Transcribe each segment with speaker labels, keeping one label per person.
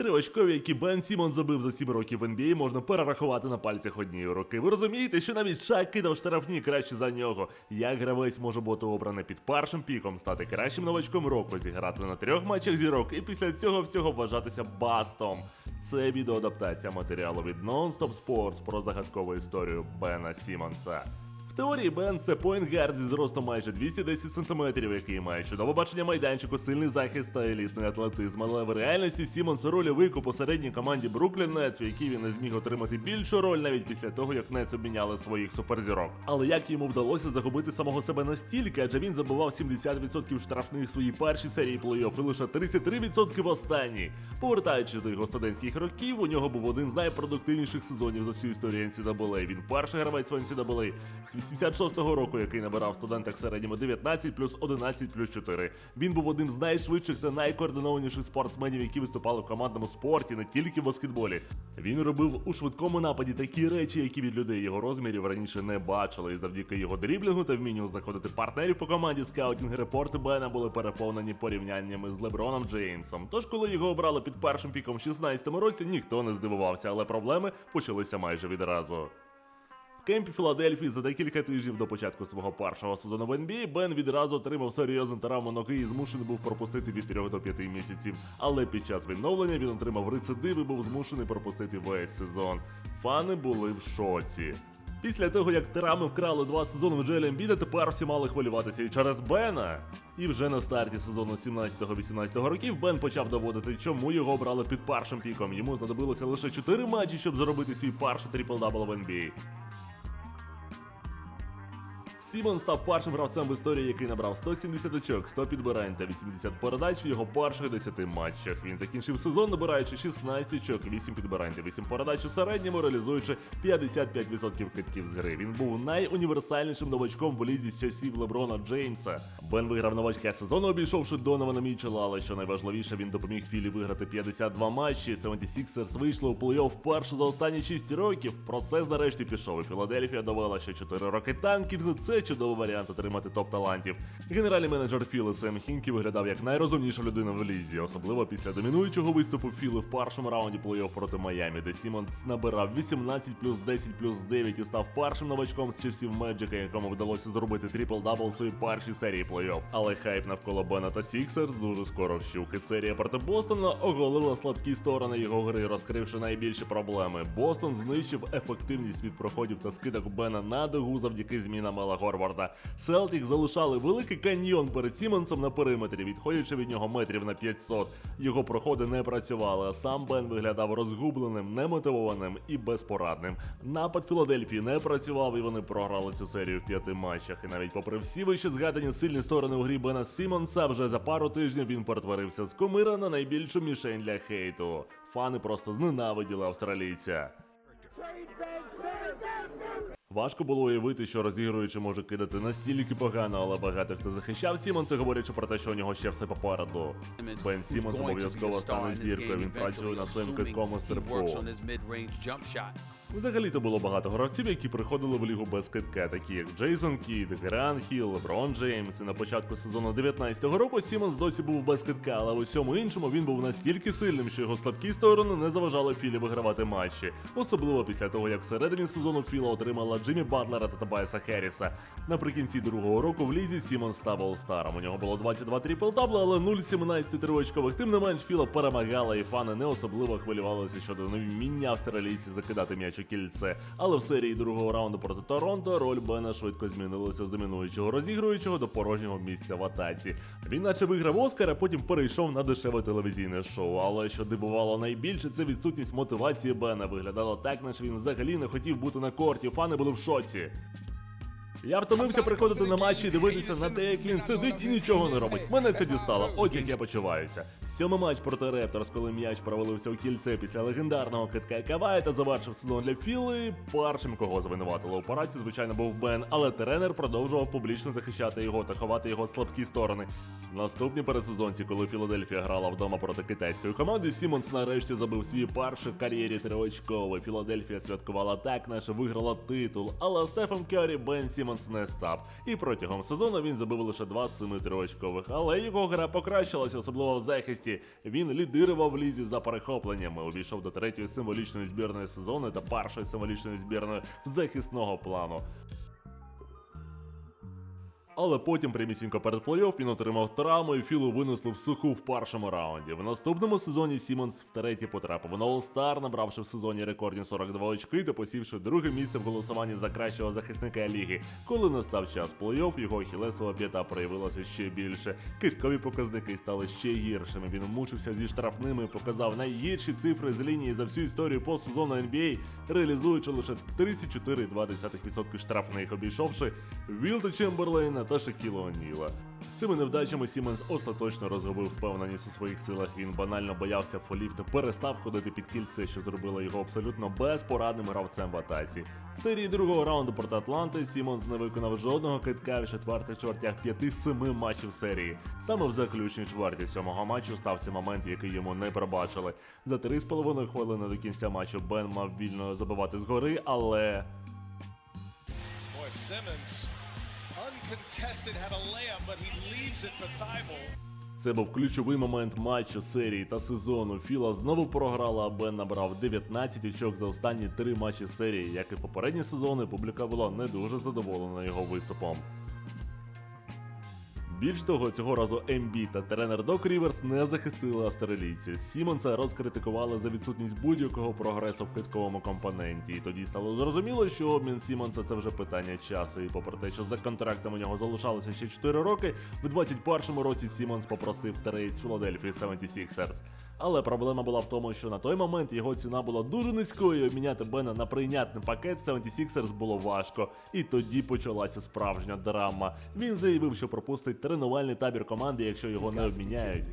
Speaker 1: Три очкові, які Бен Сімон забив за 7 років в NBA, можна перерахувати на пальцях однієї руки. Ви розумієте, що навіть Шак кидав штрафні краще за нього. Як гравець може бути обраний під першим піком, стати кращим новачком року, зіграти на трьох матчах зірок і після цього всього вважатися бастом. Це відеоадаптація матеріалу від Non-Stop Sports про загадкову історію Бена Сімонса. Теорії Бен це поінтгард зі зростом майже 210 см, який має чудове бачення майданчику, сильний захист та елітний атлетизм. Але в реальності Сімонс рольовик у посередній команді Бруклін Нетс, в якій він не зміг отримати більшу роль навіть після того, як Нетс обміняли своїх суперзірок. Але як йому вдалося загубити самого себе настільки, адже він забивав 70% штрафних в своїй першій серії плей-офф і лише 33% в останній. Повертаючись до його студентських років, у нього був один з найпродуктивніших сезонів за всю історію NCAA. Він перший гравець в NCAA з 86-го року, який набирав студентах середньому 19 плюс 11 плюс 4. Він був одним з найшвидших та найкоординованіших спортсменів, які виступали в командному спорті, не тільки в баскетболі. Він робив у швидкому нападі такі речі, які від людей його розмірів раніше не бачили. І завдяки його дріблінгу та вмінню знаходити партнерів по команді скаутінг репорти Бена були переповнені порівняннями з Леброном Джеймсом. Тож, коли його обрали під першим піком в 16-му році, ніхто не здивувався, але проблеми почалися майже відразу. Кемпі Філадельфії за декілька тижнів до початку свого першого сезону в NBA Бен відразу отримав серйозну травму ноги і змушений був пропустити від 3 до 5 місяців. Але під час відновлення він отримав рецидив і був змушений пропустити весь сезон. Фани були в шоці. Після того, як тирами вкрали два сезони в Джелі Ембіда, тепер всі мали хвилюватися і через Бена. І вже на старті сезону 17-18 років Бен почав доводити, чому його обрали під першим піком. Йому знадобилося лише 4 матчі, щоб зробити свій перший трипл-дабл в NBA. Сімон став першим гравцем в історії, який набрав 170 очок, 100 підбирань та 80 передач в його перших 10 матчах. Він закінчив сезон, набираючи 16 очок, 8 підбирань та 8 передач у середньому, реалізуючи 55% китків з гри. Він був найуніверсальнішим новачком в лізі з часів Леброна Джеймса. Бен виграв новачка сезону, обійшовши Донована Мічела, але що найважливіше, він допоміг Філі виграти 52 матчі. 76ers вийшло у плей-офф вперше за останні 6 років. Процес нарешті пішов. І Філадельфія довела, що 4 роки танкінгу це чудовий варіант отримати топ-талантів. Генеральний менеджер Філи Сем Хінкі виглядав як найрозумніша людина в лізі, особливо після домінуючого виступу Філи в першому раунді плей-офф проти Майамі, де Сімонс набирав 18 плюс 10 плюс 9 і став першим новачком з часів Меджика, якому вдалося зробити трипл-дабл у своїй першій серії плей-офф. Але хайп навколо Бена та Сіксерс дуже скоро вщух. І серія проти Бостона оголила слабкі сторони його гри, розкривши найбільші проблеми. Бостон знищив ефективність від проходів та скидок Бена на дугу завдяки змінам Мела Горварда. Селтік залишали великий каньйон перед Сімонсом на периметрі, відходячи від нього метрів на 500. Його проходи не працювали, а сам Бен виглядав розгубленим, немотивованим і безпорадним. Напад Філадельфії не працював, і вони програли цю серію в п'яти матчах. І навіть попри всі вище згадані сильні сторони у грі Бена Сімонса, вже за пару тижнів він перетворився з комира на найбільшу мішень для хейту. Фани просто зненавиділи австралійця. Важко було уявити, що розігруючи може кидати настільки погано, але багато хто захищав Сімонса, говорячи про те, що у нього ще все попереду. Бен Сімонс обов'язково стане зіркою. Він працює над своїм китком у стрибку. Взагалі-то було багато гравців, які приходили в лігу без китка, такі як Джейсон Кід, Геран Хіл, Леброн Джеймс. І на початку сезону 19-го року Сімонс досі був без китка, але в усьому іншому він був настільки сильним, що його слабкі сторони не заважали Філі вигравати матчі. Особливо після того, як всередині сезону Філа отримала Джиммі Батлера та Табайса Херріса. Наприкінці другого року в лізі Сімонс став олстаром. У нього було 22 трипл дабла, але 0,17 тривочкових. Тим не менш, Філа перемагала, і фани не особливо хвилювалися щодо невміння австралійців закидати м'яч у кільце. Але в серії другого раунду проти Торонто роль Бена швидко змінилася з домінуючого розігруючого до порожнього місця в атаці. Він наче виграв Оскар, а потім перейшов на дешеве телевізійне шоу. Але що дивувало найбільше, це відсутність мотивації Бена. Виглядало так, наче він взагалі не хотів бути на корті. Фани були в шоці. Я втомився приходити на матчі і дивитися на те, як він сидить і нічого не робить. Мене це дістало. Ось як я почуваюся. Сьомий матч проти Репторс, коли м'яч провалився у кільце після легендарного китка Кавая та завершив сезон для Філи. Першим, кого звинуватили у параці, звичайно, був Бен, але тренер продовжував публічно захищати його та ховати його слабкі сторони. Наступні передсезонці, коли Філадельфія грала вдома проти китайської команди, Сімонс нарешті забив свій перший в кар'єрі триочковий. Філадельфія святкувала так, наче виграла титул. Але Стефан Керрі, Бен Сімонс Сімонс не став. І протягом сезону він забив лише два семи триочкових, але його гра покращилася, особливо в захисті. Він лідирував в лізі за перехопленнями, увійшов до третьої символічної збірної сезону та першої символічної збірної захисного плану. Але потім прямісінько перед плей-офф він отримав травму і Філу винесло в суху в першому раунді. В наступному сезоні Сімонс втретє потрапив на All-Star, набравши в сезоні рекордні 42 очки та посівши друге місце в голосуванні за кращого захисника ліги. Коли настав час плей-офф, його хілесова п'ята проявилася ще більше. Киткові показники стали ще гіршими. Він мучився зі штрафними, показав найгірші цифри з лінії за всю історію постсезону NBA, реалізуючи лише 34,2% штрафних, обійшовши Вілта Чемберлейна та Шакіла Оніла. З цими невдачами Сіменс остаточно розгубив впевненість у своїх силах. Він банально боявся фолів та перестав ходити під кільце, що зробило його абсолютно безпорадним гравцем в атаці. В серії другого раунду проти Атланти Сімонс не виконав жодного китка в четвертих чвертях 5-7 матчів серії. Саме в заключній чверті сьомого матчу стався момент, який йому не пробачили. За 3,5 хвилини до кінця матчу Бен мав вільно забивати згори, але
Speaker 2: Boy,
Speaker 1: Це був ключовий момент матчу, серії та сезону. Філа знову програла, а Бен набрав 19 очок за останні три матчі серії. Як і попередні сезони, публіка була не дуже задоволена його виступом. Більш того, цього разу МБ та тренер Док Ріверс не захистили австралійця. Сімонса розкритикували за відсутність будь-якого прогресу в китковому компоненті. І тоді стало зрозуміло, що обмін Сімонса це вже питання часу. І попри те, що за контрактом у нього залишалося ще 4 роки, в 21-му році Сімонс попросив трейд з Філадельфії 76ers. Але проблема була в тому, що на той момент його ціна була дуже низькою. і Обміняти Бена на прийнятний пакет 76ers було важко. І тоді почалася справжня драма. Він заявив, що пропустить тренувальний табір команди, якщо його не обміняють.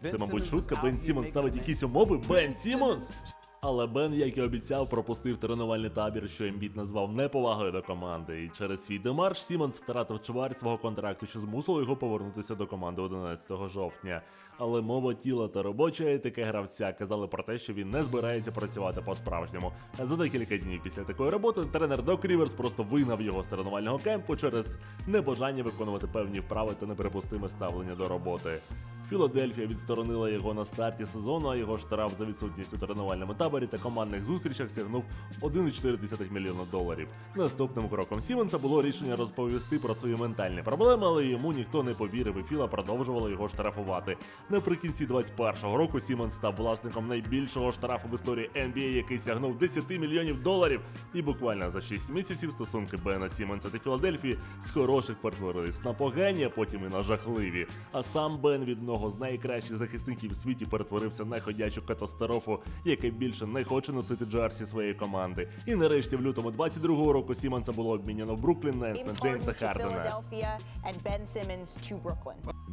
Speaker 1: Це, мабуть, шутка. Бен Сімонс ставить якісь умови. Бен Сімонс! Але Бен, як і обіцяв, пропустив тренувальний табір, що Ембіт назвав неповагою до команди. І через свій демарш Сімонс втратив чверть свого контракту, що змусило його повернутися до команди 11 жовтня. Але мова тіла та робоча етика гравця казали про те, що він не збирається працювати по-справжньому. За декілька днів після такої роботи тренер Док Ріверс просто вигнав його з тренувального кемпу через небажання виконувати певні вправи та неприпустиме ставлення до роботи. Філадельфія відсторонила його на старті сезону, а його штраф за відсутність у тренувальному таборі та командних зустрічах сягнув 1,4 мільйона доларів. Наступним кроком Сімонса було рішення розповісти про свої ментальні проблеми, але йому ніхто не повірив, і Філа продовжувала його штрафувати. Наприкінці 21-го року Сімонс став власником найбільшого штрафу в історії NBA, який сягнув 10 мільйонів доларів. І буквально за 6 місяців стосунки Бена Сімонса та Філадельфії з хороших перетворились на погані, а потім і на жахливі. А сам Бен від одного з найкращих захисників в світі перетворився на ходячу катастрофу, який більше не хоче носити джерсі своєї команди. І нарешті в лютому 22-го року Сімонса було обміняно в Бруклін Нетс на Джеймса Хардена.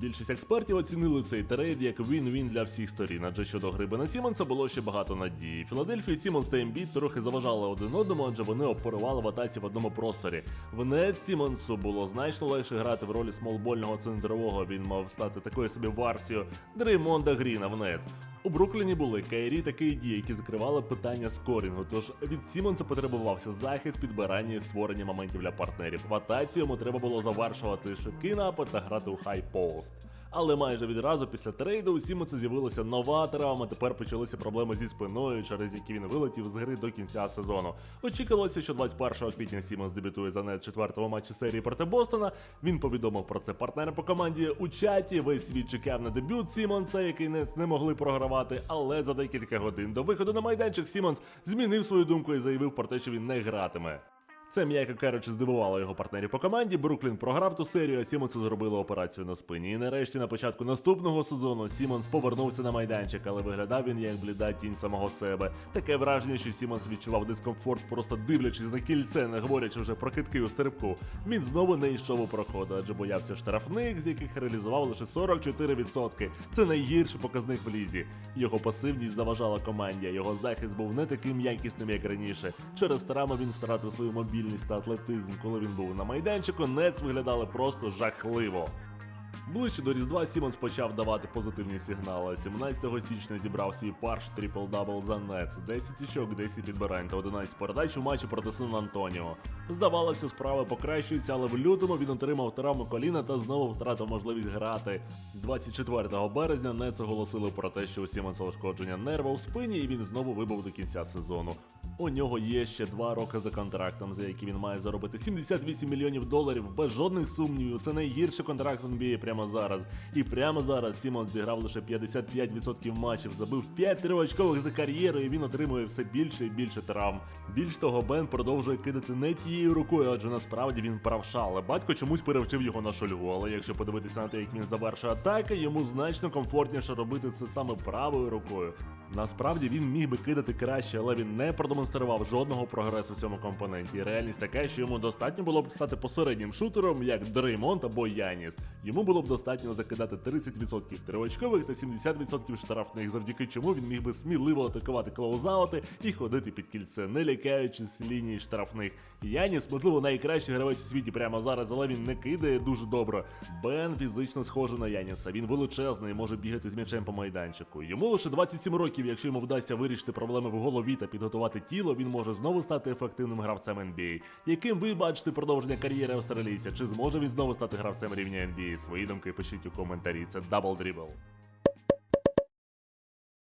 Speaker 1: Більшість експертів оцінили цей трейд як він-він для всіх сторін, адже щодо гри Бена Сімонса було ще багато надії. Філадельфії Сімонс та Ембіт трохи заважали один одному, адже вони оперували в атаці в одному просторі. В Нет Сімонсу було значно легше грати в ролі смолбольного центрового. Він мав стати такою собі варсією Дреймонда Гріна в Нетс. У Брукліні були Кайрі та Кейді, які закривали питання скорінгу. Тож від Сімонса потребувався захист, підбирання і створення моментів для партнерів. В атаці йому треба було завершувати швидкий напад та грати у хай-пост. Але майже відразу після трейду у Сімонса з'явилася нова травма. Тепер почалися проблеми зі спиною, через які він вилетів з гри до кінця сезону. Очікувалося, що 21 квітня Сімонс дебютує за нет четвертого матчі серії проти Бостона. Він повідомив про це партнерам по команді у чаті. Весь світ чекав на дебют Сімонса, який не, не могли програвати. Але за декілька годин до виходу на майданчик Сімонс змінив свою думку і заявив про те, що він не гратиме. Це, м'яко кажучи, здивувало його партнерів по команді. Бруклін програв ту серію, а Сімонсу зробили операцію на спині. І нарешті на початку наступного сезону Сімонс повернувся на майданчик, але виглядав він як бліда тінь самого себе. Таке враження, що Сімонс відчував дискомфорт, просто дивлячись на кільце, не говорячи вже про китки у стрибку. Він знову не йшов у проходу, адже боявся штрафних, з яких реалізував лише 44%. Це найгірший показник в лізі. Його пасивність заважала команді, його захист був не таким якісним, як раніше. Через травми він втратив свою мобільність та атлетизм. Коли він був на майданчику, Нец виглядали просто жахливо. Ближче до Різдва Сімонс почав давати позитивні сигнали. 17 січня зібрав свій парш трипл-дабл за Нетс, 10 очок, 10 підбирань та 11 передач у матчі проти Сан Антоніо. Здавалося, справи покращуються, але в лютому він отримав травму коліна та знову втратив можливість грати. 24 березня Нетс оголосили про те, що у Сімонса ушкодження нерва у спині, і він знову вибув до кінця сезону. У нього є ще два роки за контрактом, за які він має заробити 78 мільйонів доларів. Без жодних сумнівів. Це найгірший контракт в NBA прямо зараз. І прямо зараз Сімон зіграв лише 55% матчів, забив 5 триочкових за кар'єру, і він отримує все більше і більше травм. Більш того, Бен продовжує кидати не тією рукою, адже насправді він правша, але батько чомусь перевчив його на шульгу. Але якщо подивитися на те, як він завершує атаки, йому значно комфортніше робити це саме правою рукою. Насправді він міг би кидати краще, але він не продемонстрував жодного прогресу в цьому компоненті. Реальність така, що йому достатньо було б стати посереднім шутером, як Дреймонд або Яніс. Йому було б достатньо закидати 30% триочкових та 70% штрафних, завдяки чому він міг би сміливо атакувати клоузаути і ходити під кільце, не лякаючись лінії штрафних. Яніс, можливо, найкращий гравець у світі прямо зараз, але він не кидає дуже добре. Бен фізично схожий на Яніса. Він величезний, може бігати з м'ячем по майданчику. Йому лише 27 років. Якщо йому вдасться вирішити проблеми в голові та підготувати тіло, він може знову стати ефективним гравцем NBA. Яким ви бачите продовження кар'єри австралійця? Чи зможе він знову стати гравцем рівня NBA? Свої думки пишіть у коментарі. Це Double Dribble.